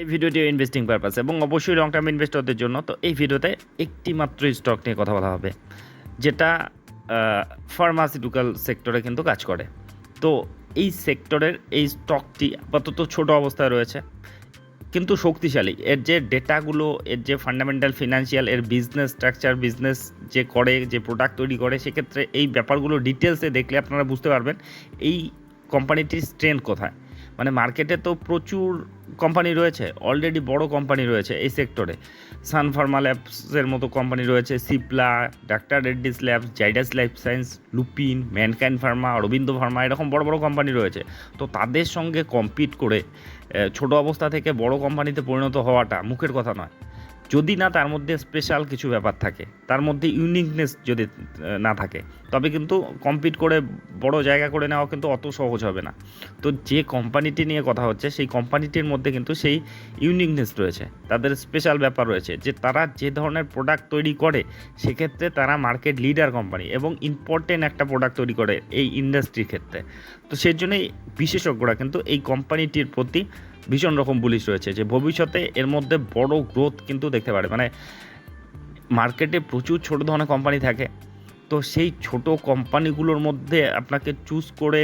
এই ভিডিওটি investing purpose এবং অবশ্যই লং টার্ম ইনভেস্টরদের জন্য। তো এই ভিডিওতে একটি মাত্র স্টক নিয়ে কথা বলা হবে, যেটা ফার্মাসিউটিক্যাল সেক্টরে কিন্তু কাজ করে। তো এই সেক্টরের এই স্টকটি আপাতত ছোট অবস্থায় রয়েছে, কিন্তু শক্তিশালী। এর যে ডেটাগুলো এর যে ফান্ডামেন্টাল ফিনান্সিয়াল এর বিজনেস স্ট্রাকচার বিজনেস যে করে, যে প্রোডাক্ট তৈরি করে, সেক্ষেত্রে এই ব্যাপারগুলো ডিটেলসে দেখলে আপনারা বুঝতে পারবেন, এই কোম্পানিটির স্ট্রেংথ কোথায়। মানে মার্কেটে তো প্রচুর কোম্পানি রয়েছে অলরেডি বড় কোম্পানি রয়েছে এই সেক্টরে সান ফার্মা ল্যাবসের মতো কোম্পানি রয়েছে Cipla doctor Reddy's labs Zydus life science Lupin Mankind pharma Aurobindo pharma এরকম বড় বড় কোম্পানি রয়েছে। তো তাদের সঙ্গে কম্পিট করে ছোট অবস্থা থেকে বড় কোম্পানিতে পরিণত হওয়াটা মুখের কথা নয়। যদি না, তার মধ্যে স্পেশাল কিছু ব্যাপার থাকে। তার মধ্যে ইউনিকনেস যদি না থাকে, তবে কিন্তু কম্পিট করে, বড় জায়গা করে নেওয়া কিন্তু অত সহজ হবে না। তো যে কোম্পানিটি নিয়ে কথা হচ্ছে, সেই কোম্পানিটির মধ্যে কিন্তু সেই ইউনিকনেস রয়েছে। তাদের স্পেশাল ব্যাপার রয়েছে যে, তারা যে ধরনের প্রোডাক্ট তৈরি করে, সেক্ষেত্রে তারা মার্কেট লিডার কোম্পানি এবং ইম্পর্টেন্ট একটা প্রোডাক্ট তৈরি করে এই ইন্ডাস্ট্রির ক্ষেত্রে। তো সেই জন্যই বিশেষজ্ঞরা কিন্তু এই কোম্পানিটির প্রতি ভীষণ রকম বুলিশ রয়েছে যে ভবিষ্যতে এর মধ্যে বড় গ্রোথ কিন্তু দেখতে পারে। মানে মার্কেটে প্রচুর ছোট ধরনের কোম্পানি থাকে, তো সেই ছোট কোম্পানিগুলোর মধ্যে আপনাকে চুজ করে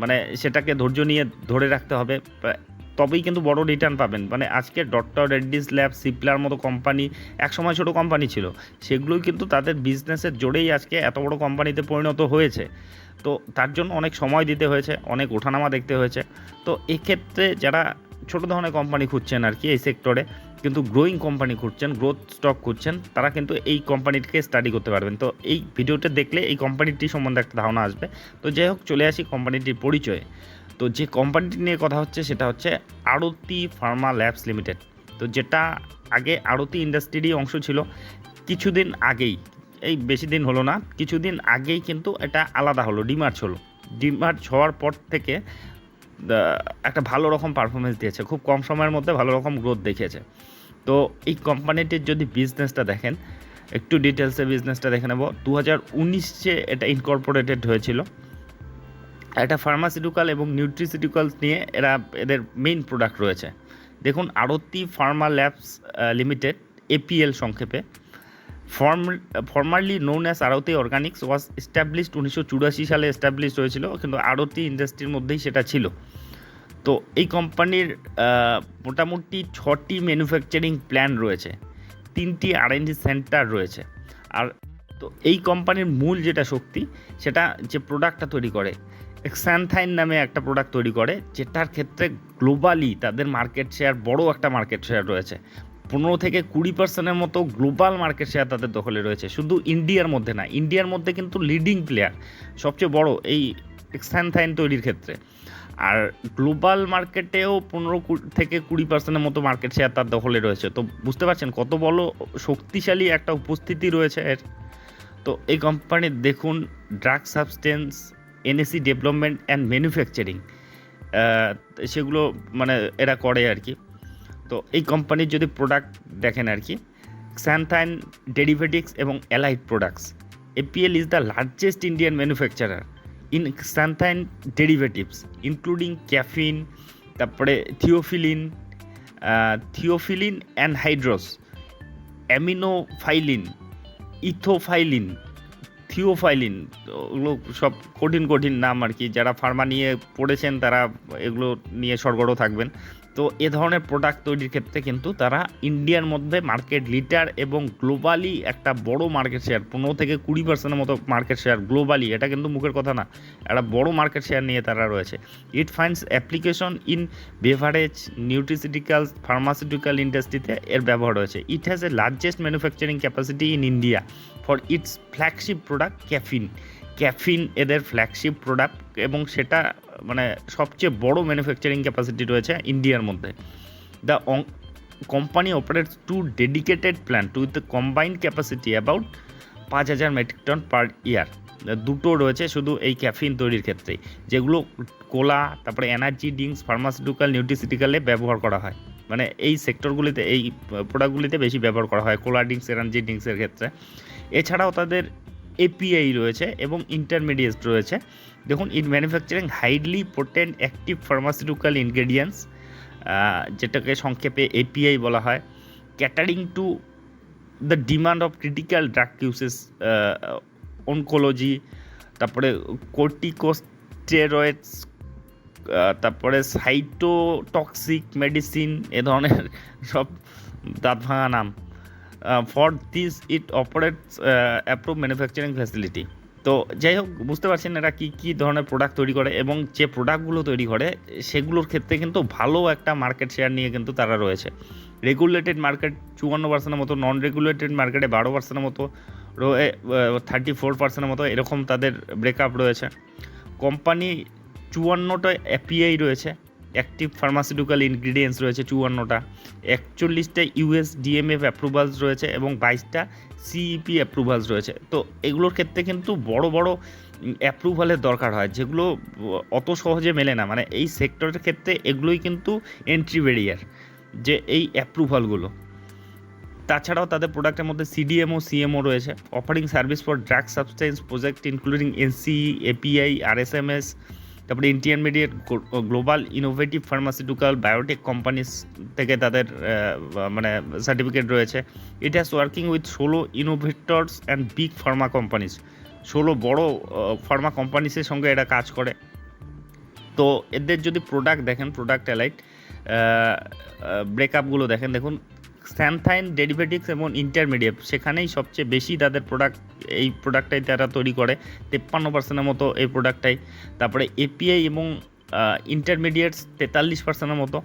মানে সেটাকে ধৈর্য নিয়ে ধরে রাখতে হবে। তবেই কিন্তু বড় রিটার্ন পাবেন। মানে আজকে ডক্টর রেড্ডিস ল্যাব সিপলার মতো কোম্পানি একসময় ছোট কোম্পানি ছিল, সেগুলোই কিন্তু তাদের বিজনেসের জোরেই আজকে এত বড় কোম্পানিতে পরিণত হয়েছে। তো তার জন্য অনেক সময় দিতে হয়েছে, অনেক ওঠানামা দেখতে হয়েছে। তো এক্ষেত্রে যারা ছোটো ধরনের কোম্পানি খুঁজছেন আর কি এই সেক্টরে কিন্তু গ্রোয়িং কোম্পানি খুঁজছেন গ্রোথ স্টক খুঁজছেন, তারা কিন্তু এই কোম্পানিটিকে স্টাডি করতে পারবেন। তো এই ভিডিওটা দেখলে এই কোম্পানিটি সম্বন্ধে একটা ধারণা আসবে। তো যাই হোক, চলে আসি কোম্পানিটির পরিচয়ে। তো যে কোম্পানিটি নিয়ে কথা হচ্ছে সেটা হচ্ছে আরতি ফার্মা ল্যাবস লিমিটেড। তো যেটা আগে আরতি ইন্ডাস্ট্রিরই অংশ ছিল, কিছুদিন আগেই। এই বেশি দিন হলো না, কিছুদিন আগেই কিন্তু এটা আলাদা হলো, ডিমার্চ হলো। ডিমার্চ হওয়ার পর থেকে একটা ভালো রকম পারফরমেন্স দিয়েছে, খুব কম সময়ের মধ্যে ভালো রকম গ্রোথ দেখিয়েছে। তো এই কোম্পানিটির যদি বিজনেসটা দেখেন, একটু ডিটেলসে বিজনেসটা দেখে নেব। দু হাজার এটা ইনকর্পোরেটেড হয়েছিল। একটা ফার্মাসিউটিক্যাল এবং নিউট্রিসিউটিক্যালস নিয়ে এরা, এদের মেইন প্রোডাক্ট রয়েছে। দেখুন, Aarti pharma labs limited APL সংক্ষেপে। Formerly known as Aarti organics was established উনিশশো চুরাশি সালে এস্টাবলিশড হয়েছিল, কিন্তু আরতি ইন্ডাস্ট্রির মধ্যেই সেটা ছিল। তো এই কোম্পানির মোটামুটি ছটি ম্যানুফ্যাকচারিং প্ল্যান রয়েছে, তিনটি আর সেন্টার রয়েছে। আর তো এই কোম্পানির মূল যেটা শক্তি, সেটা যে প্রোডাক্টটা তৈরি করে এক্সানথাইন নামে একটা প্রোডাক্ট তৈরি করে, যেটার ক্ষেত্রে গ্লোবালি তাদের মার্কেট শেয়ার বড় একটা মার্কেট শেয়ার রয়েছে। পনেরো থেকে কুড়ি পার্সেন্টের মতো গ্লোবাল মার্কেট শেয়ার তাদের দখলে রয়েছে। শুধু ইন্ডিয়ার মধ্যে না, ইন্ডিয়ার মধ্যে কিন্তু লিডিং প্লেয়ার সবচেয়ে বড় এই এক্সানথাইন তৈরির ক্ষেত্রে। আর গ্লোবাল মার্কেটেও পনেরো থেকে কুড়ি পার্সেন্টের মতো মার্কেট শেয়ার তার দখলে রয়েছে। তো বুঝতে পারছেন কত বড় শক্তিশালী একটা উপস্থিতি রয়েছে এর। তো এই কোম্পানির দেখুন drug substance NAC development and manufacturing সেগুলো মানে এরা করে আর কি। তো এই কোম্পানির যদি প্রোডাক্ট দেখেন আর কি স্যানথাইন ডেরিভেটিক্স এবং allied products APL is the largest Indian manufacturer in xanthine derivatives including caffeine তারপরে theophylline theophylline and hydrous aminophylline etofylline theophylline ওগুলো সব কঠিন কঠিন নাম আর কি। যারা ফার্মা নিয়ে পড়েছেন তারা এগুলো নিয়ে সরগড়ও থাকবেন। তো এ ধরনের প্রোডাক্ট তৈরির ক্ষেত্রে কিন্তু তারা ইন্ডিয়ার মধ্যে মার্কেট লিডার এবং গ্লোবালি একটা বড় মার্কেট শেয়ার পনেরো থেকে কুড়ি পার্সেন্টের মতো মার্কেট শেয়ার গ্লোবালি এটা কিন্তু মুখের কথা না, একটা বড় মার্কেট শেয়ার নিয়ে তারা রয়েছে। It finds application in beverage nutraceuticals pharmaceutical ইন্ডাস্ট্রিতে এর ব্যবহার রয়েছে। It has a largest manufacturing capacity in India for its flagship product caffeine caffeine এদের ফ্ল্যাগশিপ প্রোডাক্ট এবং সেটা মানে সবচেয়ে বড় ম্যানুফ্যাকচারিং ক্যাপাসিটি রয়েছে ইন্ডিয়ার মধ্যে। The company operates two dedicated plant with combined capacity about পাঁচ হাজার মেট্রিক টন পার ইয়ার দুটো রয়েছে শুধু এই ক্যাফিন তৈরির ক্ষেত্রে, যেগুলো কোলা, তারপরে এনার্জি ড্রিঙ্কস ফার্মাসিউটিক্যাল নিউট্রিসিটিক্যালে ব্যবহার করা হয়। মানে এই সেক্টরগুলিতে এই প্রোডাক্টগুলিতে বেশি ব্যবহার করা হয়, কোলা ড্রিঙ্কস এনার্জি ড্রিঙ্কসের ক্ষেত্রে। এছাড়াও তাদের এপিআই রয়েছে এবং ইন্টারমিডিয়েট রয়েছে। দেখুন in manufacturing highly potent active pharmaceutical ingredients যেটাকে সংক্ষেপে এপিআই বলা হয়। Catering to the demand of critical drug uses oncology তারপরে কোর্টিকোস্টেরয়েডস তারপরে সাইটোটক্সিক মেডিসিন এ ধরনের সব দাঁত ভাঙা নাম। For this it operates approve manufacturing facility তো যাই হোক, বুঝতে পারছেন এরা কী কী ধরনের প্রোডাক্ট তৈরি করে এবং যে প্রোডাক্টগুলো তৈরি করে, সেগুলোর ক্ষেত্রে কিন্তু ভালো একটা মার্কেট শেয়ার নিয়ে কিন্তু তারা রয়েছে। রেগুলেটেড মার্কেট চুয়ান্ন পার্সেন্টের মতো নন রেগুলেটেড মার্কেটে বারো পার্সেন্টের মতো, রয়ে থার্টি ফোর পার্সেন্টের মতো, এরকম তাদের ব্রেকআপ রয়েছে। কোম্পানি চুয়ান্নটা এপিআই রয়েছে। অ্যাক্টিভ ফার্মাসিউটিক্যাল ইনগ্রিডিয়েন্টস রয়েছে চুয়ান্নটা। একচল্লিশটা ইউএস ডিএমএফ অ্যাপ্রুভালস রয়েছে এবং বাইশটা সিইপি অ্যাপ্রুভালস রয়েছে। তো এগুলোর ক্ষেত্রে কিন্তু বড় বড় অ্যাপ্রুভালের দরকার হয়, যেগুলো অত সহজে মেলে না। মানে এই সেক্টরের ক্ষেত্রে এগুলোই কিন্তু এন্ট্রি ব্যারিয়ার যে এই অ্যাপ্রুভালগুলো তাছাড়াও তাদের প্রোডাক্টের মধ্যে সিডিএমও সিএমও রয়েছে। Offering service for drug substance project including NCE API RSMs তারপরে intermediate global innovative pharmaceutical biotech companies থেকে তাদের মানে সার্টিফিকেট রয়েছে। ইট হ্যাজ ওয়ার্কিং উইথ ষোলো innovators and big pharma companies ষোলো বড় ফার্মা কোম্পানিসের সঙ্গে এরা কাজ করে। তো এদের যদি প্রোডাক্ট দেখেন প্রোডাক্ট অ্যালাইট ব্রেকআপগুলো দেখেন, দেখুন স্যানথাইন ডেরিভেটিক্স এবং ইন্টারমিডিয়েট, সেখানেই সবচেয়ে বেশি তাদের প্রোডাক্ট এই প্রোডাক্টটাই তারা তৈরি করে, তেপ্পান্ন পার্সেন্টের মতো এই প্রোডাক্টটাই তারপরে এপিআই এবং ইন্টারমিডিয়েটস তেতাল্লিশ পার্সেন্টের মতো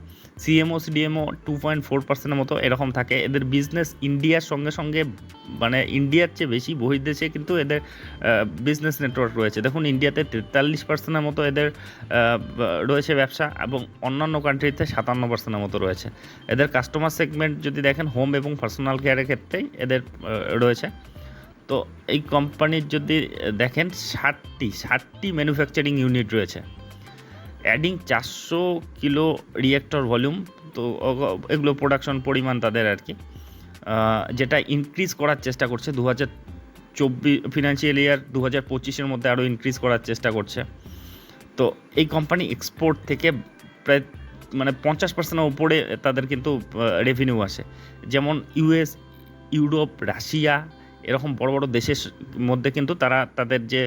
CMO CDMO two point four পার্সেন্টের মতো এরকম থাকে। এদের বিজনেস ইন্ডিয়ার সঙ্গে সঙ্গে মানে ইন্ডিয়ার চেয়ে বেশি বহির্দেশে কিন্তু এদের বিজনেস নেটওয়ার্ক রয়েছে। দেখুন ইন্ডিয়াতে তেতাল্লিশ পার্সেন্টের মতো এদের রয়েছে ব্যবসা এবং অন্যান্য কান্ট্রিতে সাতান্ন পার্সেন্টের মতো রয়েছে। এদের কাস্টমার সেগমেন্ট যদি দেখেন হোম এবং পার্সোনাল কেয়ারের ক্ষেত্রেই এদের রয়েছে। তো এই কোম্পানির যদি দেখেন, ষাটটি ষাটটি ম্যানুফ্যাকচারিং ইউনিট রয়েছে। অ্যাডিং চারশো কিলো রিয়েক্টর ভলিউম তো এগুলো প্রোডাকশন পরিমাণ তাদের আর কি। যেটা ইনক্রিজ করার চেষ্টা করছে দু হাজার চব্বিশ ফিনান্সিয়াল ইয়ার দু হাজার পঁচিশের মধ্যে আরও ইনক্রিজ করার চেষ্টা করছে। তো এই কোম্পানি এক্সপোর্ট থেকে প্রায় মানে পঞ্চাশ পার্সেন্টের উপরে তাদের কিন্তু রেভিনিউ আসে। যেমন ইউএস ইউরোপ রাশিয়া এরকম বড় বড় দেশের মধ্যে কিন্তু তারা তাদের যে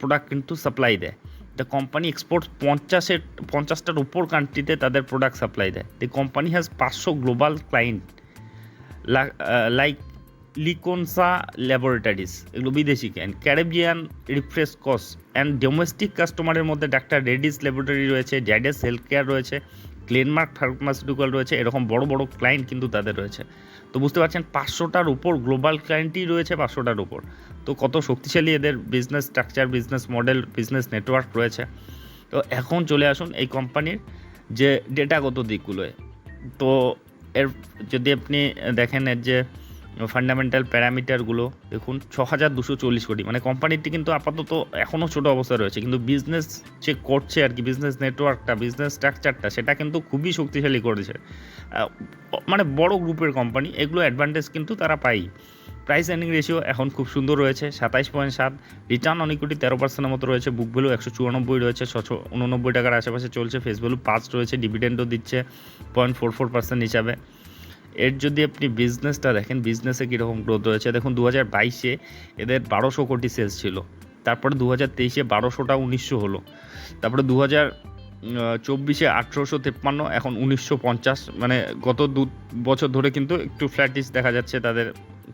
প্রোডাক্ট কিন্তু সাপ্লাই দেয়। দ্য কোম্পানি এক্সপোর্ট পঞ্চাশের, পঞ্চাশটার উপর কান্ট্রিতে তাদের প্রোডাক্ট সাপ্লাই দেয়। দ্য কোম্পানি হ্যাজ পাঁচশো global client like Liconsa laboratories এগুলো বিদেশি ক্যান Caribbean refresh cos and domestic কাস্টমারের মধ্যে ডাক্তার রেডিস ল্যাবরেটরি রয়েছে ড্যাডেস হেলথ কেয়ার রয়েছে। ক্লেনমার্ক ফার্মাসিউটিক্যাল রয়েছে, এরকম বড় বড় ক্লায়েন্ট কিন্তু তাদের রয়েছে। তো বুঝতে পারছেন, পাঁচশোটার উপর গ্লোবাল ক্লায়েন্টই রয়েছে পাঁচশোটার উপর। তো কত শক্তিশালী এদের business structure business model business network রয়েছে। তো এখন চলে আসুন এই কোম্পানির যে ডেটাগত দিকগুলোয়। তো এর যদি আপনি দেখেন এর যে ফান্ডামেন্টাল প্যারামিটারগুলো দেখুন ছ হাজার দুশো চল্লিশ কোটি। মানে কোম্পানিটি কিন্তু আপাতত এখনও ছোটো অবস্থায় রয়েছে। কিন্তু বিজনেস যে করছে আর কি বিজনেস নেটওয়ার্কটা বিজনেস স্ট্রাকচারটা সেটা কিন্তু খুবই শক্তিশালী করেছে। মানে বড় গ্রুপের কোম্পানি এগুলো অ্যাডভান্টেজ কিন্তু তারা পাই প্রাইস এর্নিং রেশিও এখন খুব সুন্দর রয়েছে, সাতাইশ পয়েন্ট সাত। রিটার্ন অন ইকুইটি তেরো পার্সেন্টের মতো রয়েছে বুক ভ্যালু একশো চুরানব্বই রয়েছে, ছশো উননব্বই টাকার আশেপাশে চলছে ফেস ভ্যালু পাঁচ রয়েছে ডিভিডেন্ডও দিচ্ছে পয়েন্ট ফোর ফোর পার্সেন্ট হিসাবে। এর যদি আপনি বিজনেসটা দেখেন বিজনেসে কীরকম গ্রোথ রয়েছে, দেখুন দু হাজার বাইশে এদের বারোশো কোটি সেলস ছিল। তারপরে দু হাজার তেইশে বারোশোটা উনিশশো হলো। তারপরে দু হাজার চব্বিশে আঠেরোশো তেপ্পান্ন, এখন উনিশশো পঞ্চাশ। মানে গত দু বছর ধরে কিন্তু একটু ফ্ল্যাটিস দেখা যাচ্ছে তাদের।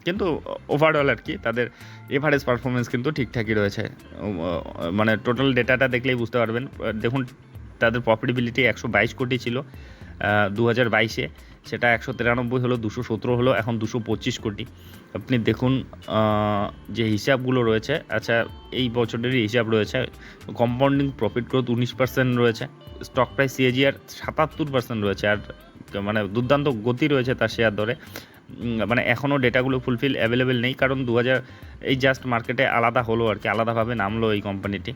কিন্তু ওভারঅল আর কি, তাদের এভারেজ পারফরমেন্স কিন্তু ঠিকঠাকই রয়েছে। মানে টোটাল ডেটাটা দেখলেই বুঝতে পারবেন। দেখুন, তাদের প্রফিটেবিলিটি একশো বাইশ কোটি ছিল দু হাজার বাইশে। সেটা একশো তিরানব্বই হলো, দুশো সতেরো হলো, এখন দুশো পঁচিশ কোটি। আপনি দেখুন যে হিসাবগুলো রয়েছে আচ্ছা এই বছরেরই হিসাব রয়েছে কম্পাউন্ডিং প্রফিট গ্রোথ উনিশ পার্সেন্ট রয়েছে স্টক প্রাইস সিএজিআর সাতাত্তর পার্সেন্ট রয়েছে, আর মানে দুর্দান্ত গতি রয়েছে তার শেয়ার দরে মানে এখনও ডেটাগুলো ফুলফিল অ্যাভেলেবেল নেই, কারণ দু হাজার এই জাস্ট মার্কেটে আলাদা হলো আর কি, আলাদাভাবে নামলো এই কোম্পানিটি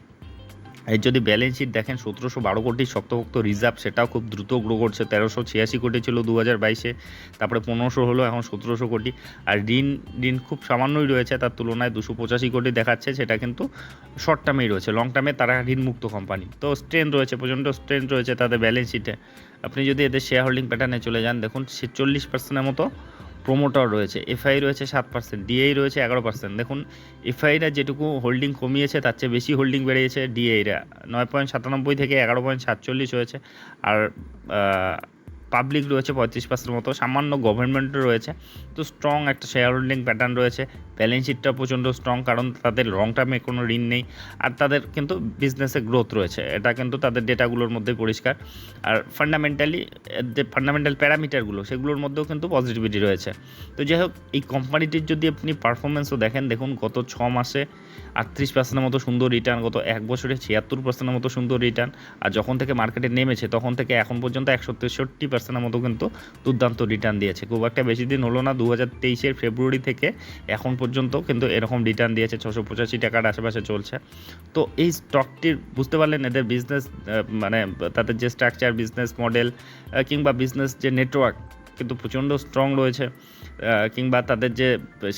এর যদি ব্যালেন্স শিট দেখেন, সতেরোশো বারো কোটি শক্তপোক্ত রিজার্ভ সেটাও খুব দ্রুত গ্রো করছে। তেরোশো ছিয়াশি কোটি ছিল দু হাজার বাইশে, তারপরে পনেরোশো হলো এখন সতেরোশো কোটি। আর ঋণ ঋণ খুব সামান্যই রয়েছে, তার তুলনায় দুশো পঁচাশি কোটি দেখাচ্ছে, সেটা কিন্তু শর্ট টার্মেই রয়েছে। লং টার্মে তারা ঋণমুক্ত কোম্পানি তো স্ট্রেন্থ রয়েছে, প্রচণ্ড স্ট্রেন্থ রয়েছে তাদের ব্যালেন্স শিটে আপনি যদি এদের শেয়ার হোল্ডিং প্যাটার্নে চলে যান, দেখুন সে চল্লিশ পার্সেন্টের মতো প্রোমোটার রয়েছে এফআই রয়েছে সাত পার্সেন্ট ডিএই রয়েছে এগারো পার্সেন্ট দেখুন এফআইরা যেটুকু হোল্ডিং কমিয়েছে, তার চেয়ে বেশি হোল্ডিং বেড়েছে ডিএইরা নয় পয়েন্ট সাতানব্বই থেকে এগারো পয়েন্ট সাতচল্লিশ হয়েছে। আর পাবলিক রয়েছে পঁয়ত্রিশ পার্সেন্ট মতো, সামান্য গভর্নমেন্টও রয়েছে। তো স্ট্রং একটা শেয়ার হোল্ডিং প্যাটার্ন রয়েছে। ব্যালেন্স শিটটা প্রচণ্ড স্ট্রং কারণ তাদের লং টার্মে কোনো ঋণ নেই। আর তাদের কিন্তু বিজনেসে গ্রোথ রয়েছে। এটা কিন্তু তাদের ডেটাগুলোর মধ্যে পরিষ্কার। আর ফান্ডামেন্টালি যে ফান্ডামেন্টাল প্যারামিটারগুলো সেগুলোর মধ্যেও কিন্তু পজিটিভিটি রয়েছে। তো যাই হোক, এই কোম্পানিটির যদি আপনি পারফরমেন্সও দেখেন, দেখুন গত ছ মাসে আটত্রিশ পার্সেন্টের মতো সুন্দর রিটার্ন গত এক বছরে ছিয়াত্তর পার্সেন্টের মতো সুন্দর রিটার্ন আর যখন থেকে মার্কেটে নেমেছে, তখন থেকে এখন পর্যন্ত একশো তেষট্টি পার্সেন্টের মতো কিন্তু দুর্দান্ত রিটার্ন দিয়েছে। খুব একটা বেশি দিন হলো না দু হাজার তেইশের ফেব্রুয়ারি থেকে এখন পর্যন্ত কিন্তু এরকম রিটার্ন দিয়েছে, ছশো পঁচাশি টাকার আশেপাশে চলছে। তো এই স্টকটির বুঝতে পারলেন, এদের বিজনেস মানে তাদের যে স্ট্রাকচার বিজনেস মডেল কিংবা বিজনেস যে নেটওয়ার্ক কিন্তু প্রচণ্ড স্ট্রং রয়েছে। কিংবা তাদের যে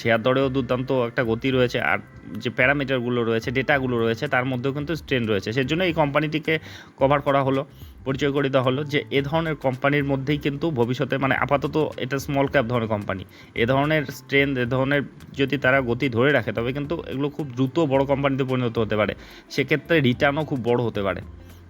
শেয়ার দরেও দুর্দান্ত একটা গতি রয়েছে, আর যে প্যারামিটারগুলো রয়েছে ডেটাগুলো রয়েছে, তার মধ্যেও কিন্তু স্ট্রেন রয়েছে। সেজন্য এই কোম্পানিটিকে কভার করা হলো। পরিচয় করে দেওয়া হলো যে, এ ধরনের কোম্পানির মধ্যেই কিন্তু ভবিষ্যতে মানে আপাতত এটা স্মল ক্যাপ ধরনের কোম্পানি। এ ধরনের স্ট্রেন্থ এ ধরনের যদি তারা গতি ধরে রাখে, তবে কিন্তু এগুলো খুব দ্রুত বড় কোম্পানিতে পরিণত হতে পারে। সেক্ষেত্রে রিটার্নও খুব বড় হতে পারে।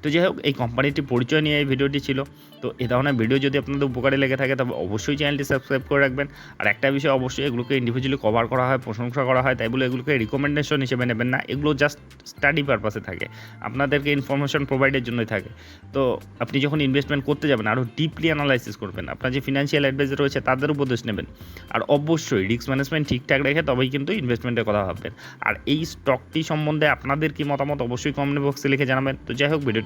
তো যাই হোক, এই কোম্পানিটির পরিচয় নিয়ে এই ভিডিওটি ছিল। তো এই ধরনের ভিডিও যদি আপনাদের উপকারে লেগে থাকে, তবে অবশ্যই চ্যানেলটি সাবস্ক্রাইব করে রাখবেন। আর একটা বিষয় অবশ্যই, এগুলোকে ইন্ডিভিজুয়ালি কভার করা হয়, প্রশংসা করা হয়, তাই বলে এগুলোকে রিকমেন্ডেশন হিসেবে নেবেন না। এগুলো জাস্ট স্টাডি পারপাসে থাকে। আপনাদেরকে ইনফরমেশন প্রোভাইডের জন্যই থাকে। তো আপনি যখন ইনভেস্টমেন্ট করতে যাবেন আরও ডিপলি অ্যানালাইসিস করবেন। আপনার যে ফিনান্সিয়াল অ্যাডভাইজার রয়েছে, তাদের উপদেশ নেবেন। আর অবশ্যই রিস্ক ম্যানেজমেন্ট ঠিকঠাক রেখে তবেই কিন্তু ইনভেস্টমেন্টের কথা ভাববেন। আর এই স্টকটি সম্বন্ধে আপনাদের কি মতামত, অবশ্যই কমেন্ট বক্সে লিখে জানাবেন। তো যাই হোক